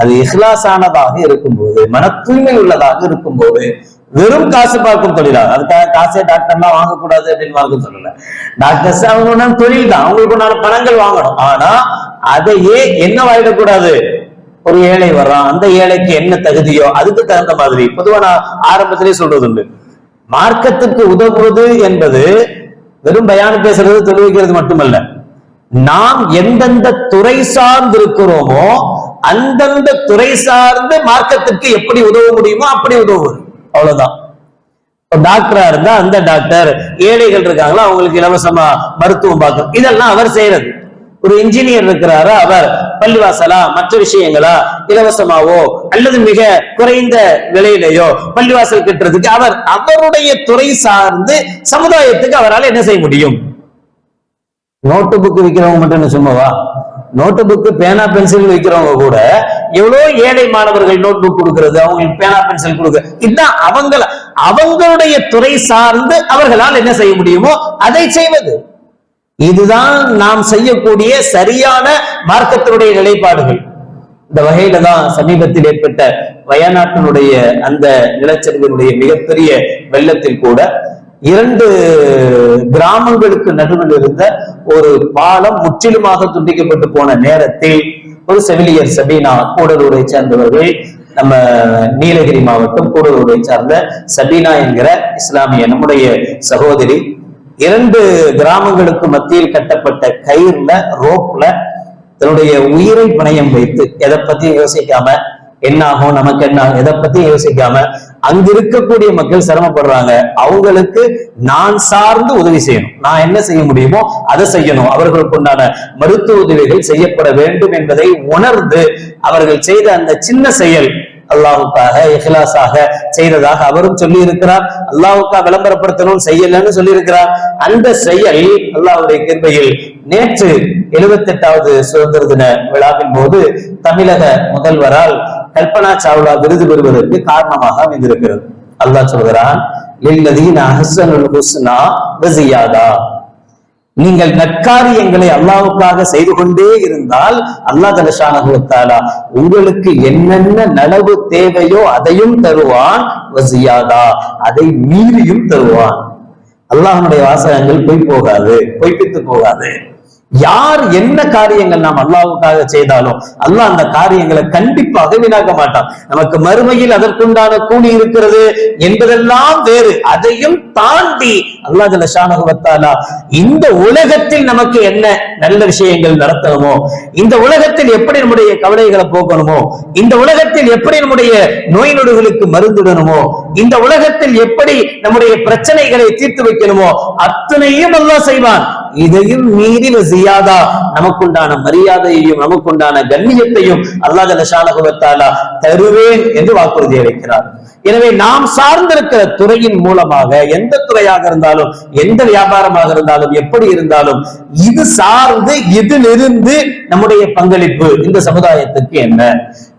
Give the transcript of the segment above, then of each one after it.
அது இஹ்லாசானதாக இருக்கும்போது மன தூய்மை உள்ளதாக இருக்கும்போது வெறும் காசு பார்க்கும் தொழிலா அதுக்காக காசே டாக்டர்லாம் வாங்கக்கூடாது அப்படின்னு மார்க்கம் சொல்லல. டாக்டர்ஸ் அவங்க தொழில் தான் அவங்களுக்கு உண்டான பணங்கள் வாங்கணும். ஆனா அதையே என்ன வாயிடக்கூடாது ஒரு ஏழை வர்றான் அந்த ஏழைக்கு என்ன தகுதியோ அதுக்கு தகுந்த மாதிரி. பொதுவா நான் ஆரம்பத்திலேயே சொல்றது உண்டு மார்க்கத்துக்கு உதவுவது என்பது வெறும் பயானம் பேசுறது தொழுவிக்கிறது மட்டுமல்ல. நாம் எந்தெந்த துறை சார்ந்து இருக்கிறோமோ அந்தந்த துறை சார்ந்து மார்க்கத்துக்கு எப்படி உதவ முடியுமோ அப்படி உதவுவது. அவ்வளவுதான். டாக்டரா இருந்தா அந்த டாக்டர் ஏழைகள் இருக்காங்களோ அவங்களுக்கு இலவசமா மருத்துவம் பார்க்கணும் இதெல்லாம் அவர் செய்யறது. ஒரு இன்ஜினியர் இருக்கிறாரா அவர் பள்ளிவாசலா மற்ற விஷயங்களா இலவசமாவோ அல்லது மிக குறைந்த விலையிலேயோ பள்ளிவாசல் கட்டுறதுக்கு அவர் அவருடைய துறை சார்ந்து சமுதாயத்துக்கு அவரால் என்ன செய்ய முடியும்? நோட்டு புக் விற்கிறவங்க மட்டும் என்ன சும்மாவா நோட்டு புக்கு பேனா பென்சில் வைக்கிறவங்க கூட எவ்வளவு ஏழை மாணவர்கள் நோட் புக் கொடுக்கிறது அவங்களுக்கு பேனா பென்சில் கொடுக்க இதுதான் அவங்கள அவங்களுடைய துறை சார்ந்து அவர்களால் என்ன செய்ய முடியுமோ அதை செய்வது. இதுதான் நாம் செய்யக்கூடிய சரியான மார்க்கத்தினுடைய நிலைப்பாடுகள். இந்த வகையில தான் சமீபத்தில் ஏற்பட்ட வயநாட்டினுடைய அந்த நிலச்சரிவினுடைய மிகப்பெரிய வெள்ளத்தில் கூட இரண்டு கிராமங்களுக்கு நடுவில் இருந்த ஒரு பாலம் முற்றிலுமாக துண்டிக்கப்பட்டு போன நேரத்தில் ஒரு செவிலியர் சபீனா கூடலூரை சேர்ந்தவர்கள் நம்ம நீலகிரி மாவட்டம் கூடலூரை சார்ந்த சபீனா என்கிற இஸ்லாமிய நம்முடைய சகோதரி இரண்டு கிராமங்களுக்கு மத்தியில் கட்டப்பட்ட கயிறுல ரோப்ல தன்னுடைய உயிரை பணயம் வைத்து எதை பத்தி யோசிக்காம என்ன ஆகும் நமக்கு என்ன எதை பத்தி யோசிக்காம அங்க இருக்கக்கூடிய மக்கள் சிரமப்படுறாங்க. அவங்களுக்கு நான் சார்ந்து உதவி செய்யணும். நான் என்ன செய்ய முடியுமோ அதை செய்யணும். அவர்களுக்கு உண்டான மருத்துவ உதவிகள் செய்யப்பட வேண்டும் என்பதை உணர்ந்து அவர்கள் செய்த அந்த சின்ன செயல் அல்லாவுக்காக இஹ்லாஸாக செய்ததாக அவரும் சொல்லி இருக்கிறார் அல்லாவுக்காக விளம்பரப்படுத்தணும் செய்யலன்னு சொல்லி இருக்கிறார் அந்த செயல் அல்லாவுடைய கிருபையில் நேற்று எழுபத்தி எட்டாவது சுதந்திர தின விழாவின் போது தமிழக முதல்வரால் கல்பனா சாவ்லா விருது பெறுவதற்கு காரணமாக அமைந்திருக்கிறது. அல்லாஹ் சொல்கிறான் நீங்கள் நற்காரியங்களை அல்லாவுக்காக செய்து கொண்டே இருந்தால் அல்லாஹ் தலஷானகுத்தாலா உங்களுக்கு என்னென்ன நலவு தேவையோ அதையும் தருவான் வசியாதா அதை மீறியும் தருவான். அல்லாஹனுடைய வாசகங்கள் பொய் போகாது பொய்ப்பித்து போகாது. யார் என்ன காரியங்கள் நாம் அல்லாவுக்காக செய்தாலும் அல்லாஹ் அந்த காரியங்களை கண்டிப்பாக வீணாக்க மாட்டான். நமக்கு மறுமையில் அதற்குண்டான கூலி இருக்கிறது என்பதெல்லாம் வேறு. அதையும் தாண்டி அல்லாஹ் ஜலஷானகுவத்தாலா இந்த உலகத்தில் நமக்கு என்ன நல்ல விஷயங்கள் நடத்தணுமோ இந்த உலகத்தில் எப்படி நம்முடைய கவலைகளை போக்கணுமோ இந்த உலகத்தில் எப்படி நம்முடைய நோய் நொடிகளுக்கு மருந்துடணுமோ இந்த உலகத்தில் எப்படி நம்முடைய பிரச்சனைகளை தீர்த்து வைக்கணுமோ அத்தனையும் அல்லாஹ் செய்வான். இதையும் மீறி ஜியாதா நமக்குண்டான மரியாதையையும் நமக்குண்டான கண்ணியத்தையும் அல்லாஹ் ஜலஷானகுவத்தாலா தருவேன் என்று வாக்குறுதி அளிக்கிறார். எனவே நாம் சார்ந்திருக்கிற துறையின் மூலமாக எந்த துறையாக இருந்தாலும் எந்த வியாபாரமாக இருந்தாலும் எப்படி இருந்தாலும் இது சார்ந்து இதிலிருந்து நம்முடைய பங்களிப்பு இந்த சமுதாயத்துக்கு என்ன?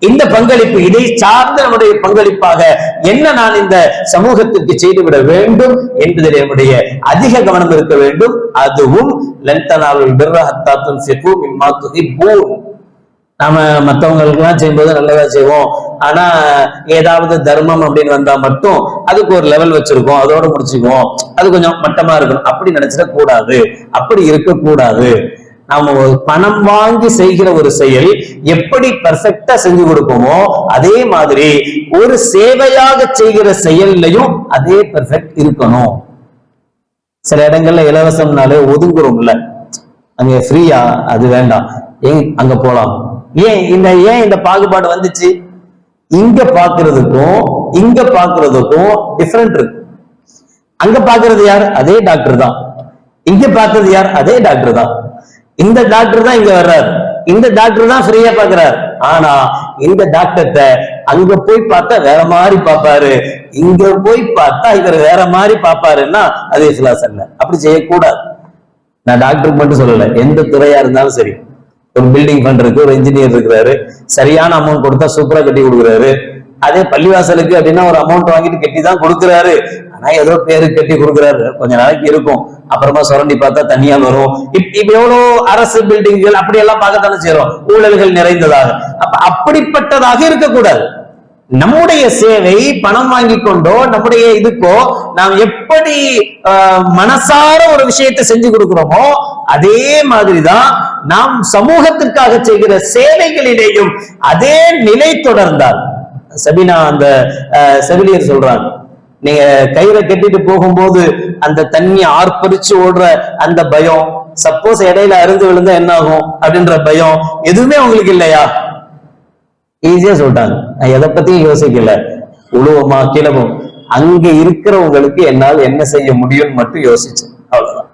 இந்த பங்களிப்பு இதை சார்ந்து நம்முடைய பங்களிப்பாக என்ன நான் இந்த சமூகத்திற்கு செய்துவிட வேண்டும் என்பதில் என்னுடைய அதிக கவனம் இருக்க வேண்டும். அதுவும் லந்தனாவில் பிர்ரஹத்தாத்தும் சிபு மிம்மா துஹிப்பூன் நாம மத்தவங்களுக்கு எல்லாம் செய்யும்போது நல்லதா செய்வோம். ஆனா ஏதாவது தர்மம் அப்படின்னு வந்தா மட்டும் அதுக்கு ஒரு லெவல் வச்சிருக்கோம். அதோட முடிச்சுக்குவோம். அது கொஞ்சம் மட்டமா இருக்கணும். அப்படி நினைச்சிட கூடாது. அப்படி இருக்கக்கூடாது நாம ஒரு பணம் வாங்கி செய்கிற ஒரு செயல் எப்படி பர்ஃபெக்டா செஞ்சு கொடுப்போமோ அதே மாதிரி ஒரு சேவையாக செய்கிற செயல்லையும் அதே பெர்ஃபெக்ட் இருக்கணும். சில இடங்கள்ல இலவசம்னாலே ஒதுங்குறோம்ல. அங்க ஃப்ரீயா அது வேண்டாம். ஏன் அங்க போலாம்? ஏன் இந்த ஏன் இந்த பாகுபாடு வந்துச்சு? இங்க பாக்குறதுக்கும் இங்க பாக்குறதுக்கும் டிஃபரெண்ட் இருக்கு. அங்க பாக்குறது யார்? அதே டாக்டர் தான். இங்க பாக்குறது யார்? அதே டாக்டர் தான். இந்த டாக்டர் தான் இங்க வர்றாரு. இந்த டாக்டர் தான் ஃப்ரீயா பாக்குறாரு. ஆனா இந்த டாக்டர்கிட்ட அங்க போய் பார்த்தா வேற மாதிரி பார்ப்பாரு. இங்க போய் பார்த்தா இவர் வேற மாதிரி பாப்பாருன்னா அது இஸ்லாஸ் அல்ல அப்படி செய்யக்கூடாது. நான் டாக்டருக்கு மட்டும் சொல்லல எந்த துறையா இருந்தாலும் சரி. ஒரு பில்டிங் பண்றதுக்கு ஒரு இன்ஜினியர் இருக்கிறாரு சரியான அமௌண்ட் கொடுத்தா சூப்பரா கட்டி கொடுக்குறாரு. அதே பள்ளிவாசலுக்கு அப்படின்னா ஒரு அமௌண்ட் வாங்கிட்டு கட்டி தான் கொடுக்குறாரு. ஆனா ஏதோ பேரு கட்டி கொடுக்குறாரு. கொஞ்ச நாளைக்கு இருக்கும். அப்புறமா சுரண்டி பார்த்தா தனியா வரும். இப் இப்ப எவ்வளவு அரசு பில்டிங்குகள் அப்படி எல்லாம் பார்க்கத்தானே செய்யறோம் ஊழல்கள் நிறைந்ததாக. அப்ப அப்படிப்பட்டதாக இருக்கக்கூடாது. நம்முடைய சேவை பணம் வாங்கி கொண்டோ நம்முடைய இதுக்கோ நாம் எப்படி மனசார ஒரு விஷயத்தை செஞ்சு கொடுக்கிறோமோ அதே மாதிரிதான் நாம் சமூகத்திற்காக செய்கிற சேவைகளிலேயும் அதே நிலை தொடர்ந்தார் சபினா அந்த செவிலியர் சொல்றாங்க நீங்க கயிறை கட்டிட்டு போகும்போது அந்த தண்ணி ஆர்ப்பரிச்சு ஓடுற அந்த பயம் சப்போஸ் இடையில அருந்து விழுந்தா என்ன ஆகும் அப்படின்ற பயம் எதுவுமே உங்களுக்கு இல்லையா? ஈஸியா சொல்லிட்டாங்க. நான் எதை பத்தியும் யோசிக்கல. உழுவமா கிளம்பும். அங்க இருக்கிறவங்களுக்கு என்னால் என்ன செய்ய முடியும்னு மட்டும் யோசிச்சேன். அவ்வளவுதான்.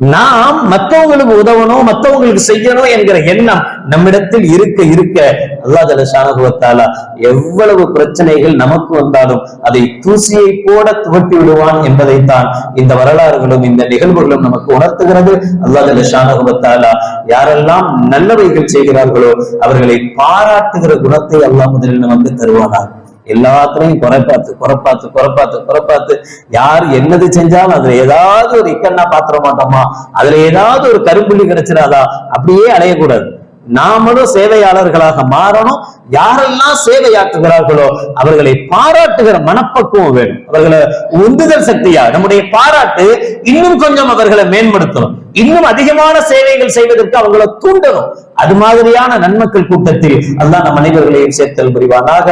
நாம் மற்றவங்களுக்கு உதவணும் மற்றவங்களுக்கு செய்யணும் என்கிற எண்ணம் நம்மிடத்தில் இருக்க இருக்க அல்லாஹ் ஜலசானுபவத்தாலா எவ்வளவு பிரச்சனைகள் நமக்கு வந்தாலும் அதை தூசியை போட துவட்டி விடுவான் என்பதைத்தான் இந்த வரலாறுகளும் இந்த நிகழ்வுகளும் நமக்கு உணர்த்துகிறது. அல்லாஹ் ஜலசானுபவத்தாலா யாரெல்லாம் நல்லவைகள் செய்கிறார்களோ அவர்களை பாராட்டுகிற குணத்தை அல்லா முதலில் நமக்கு தருவானார் எல்லாத்துலயும் குறைப்பாத்து குறைப்பாத்து குறைப்பாத்து குறைப்பாத்து யார் என்னது செஞ்சாலும் அதுல ஏதாவது ஒரு இக்கண்ணா பாத்திர மாட்டோமா? அதுல ஏதாவது ஒரு கரும்புள்ளி கிடைச்சிடாதா? அப்படியே அலையக்கூடாது. நாமளும் சேவையாளர்களாக மாறணும். யாரெல்லாம் சேவையாற்றுகிறார்களோ அவர்களை பாராட்டுகிற மனப்பக்குவம் வேணும். அவர்களை உந்துதல் சக்தியா நம்முடைய பாராட்டு இன்னும் கொஞ்சம் அவர்களை மேம்படுத்தணும். இன்னும் அதிகமான சேவைகள் செய்வதற்கு அவங்களை தூண்டணும். அது மாதிரியான நன்மக்கள் கூட்டத்தில் அல்லாஹ் நம் அனைவர்களையும் சேர்த்தல் புரிவானாக.